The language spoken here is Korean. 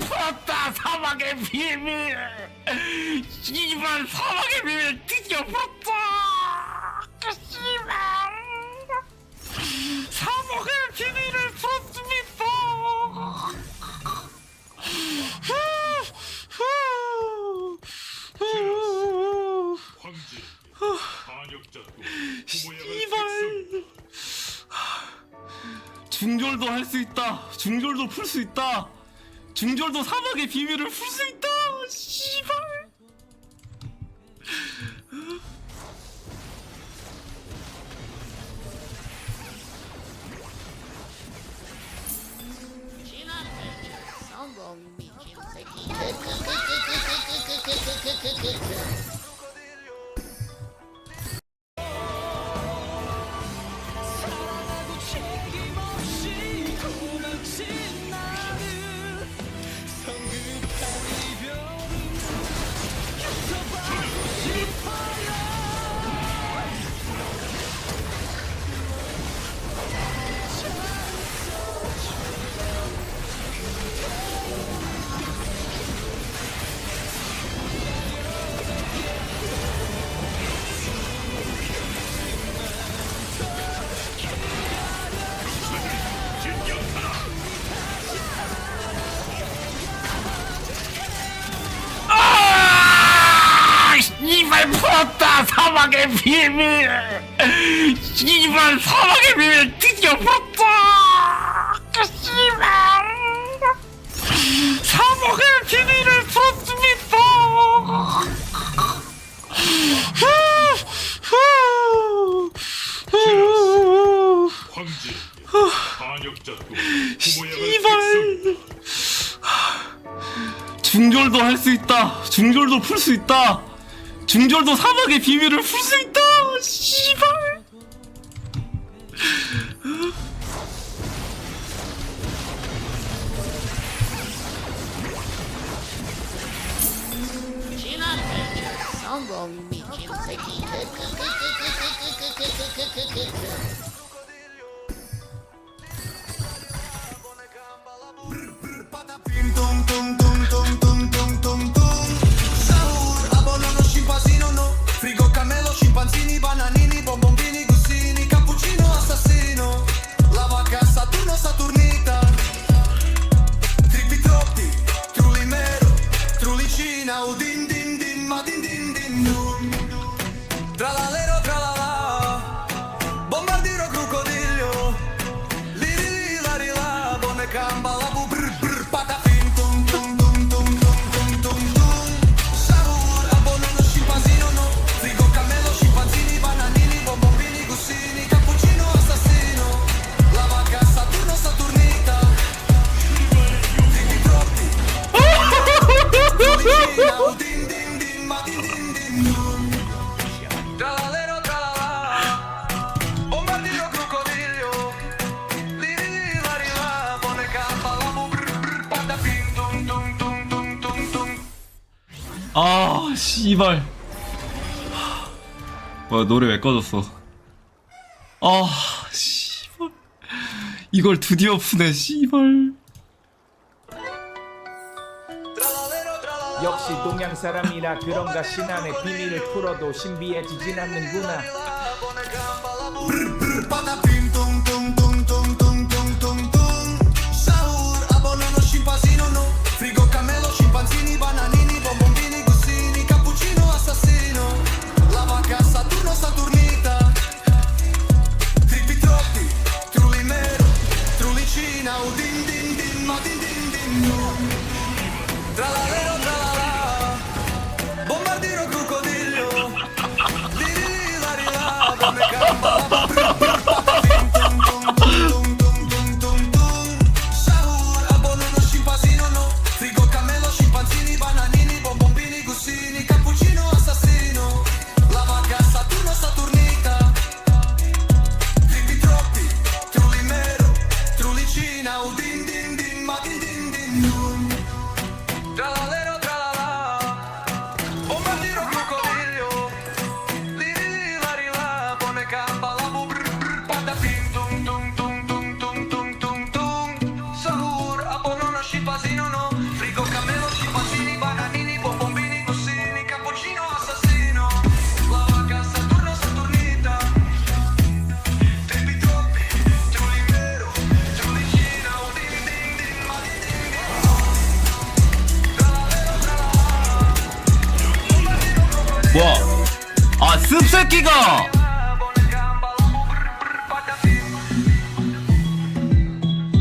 사막의 비밀. 이번 사막의 비밀 드디어 풀었다. 그 씨발. 사막의 비밀을 풀었습니다. 황제 부모양을 씨발 중절도 할 수 있다. 중절도 풀 수 있다 중절도 사막의 비밀을 풀 수 있다 사막의 비밀. 이발 사막의 비밀 드디어 풀었다. 그 씨발. 사막의 비밀을 부모양을 씨발 중절도 할 수 있다. 중절도 풀 수 있다 중절도 사막의 비밀을 풀 수 있다 씨발 성공 미친 새끼. Tum tum tum 아 씨발. 뭐야 노래 왜 꺼졌어? 아 씨발. 이걸 드디어 푸네 씨발. 역시 동양 사람이라 그런가 신안의 비밀을 풀어도 신비해지진 않는구나 Bombardino cucodillo. Di l'ilarina Bombe caramba 뭐야 아 습새끼가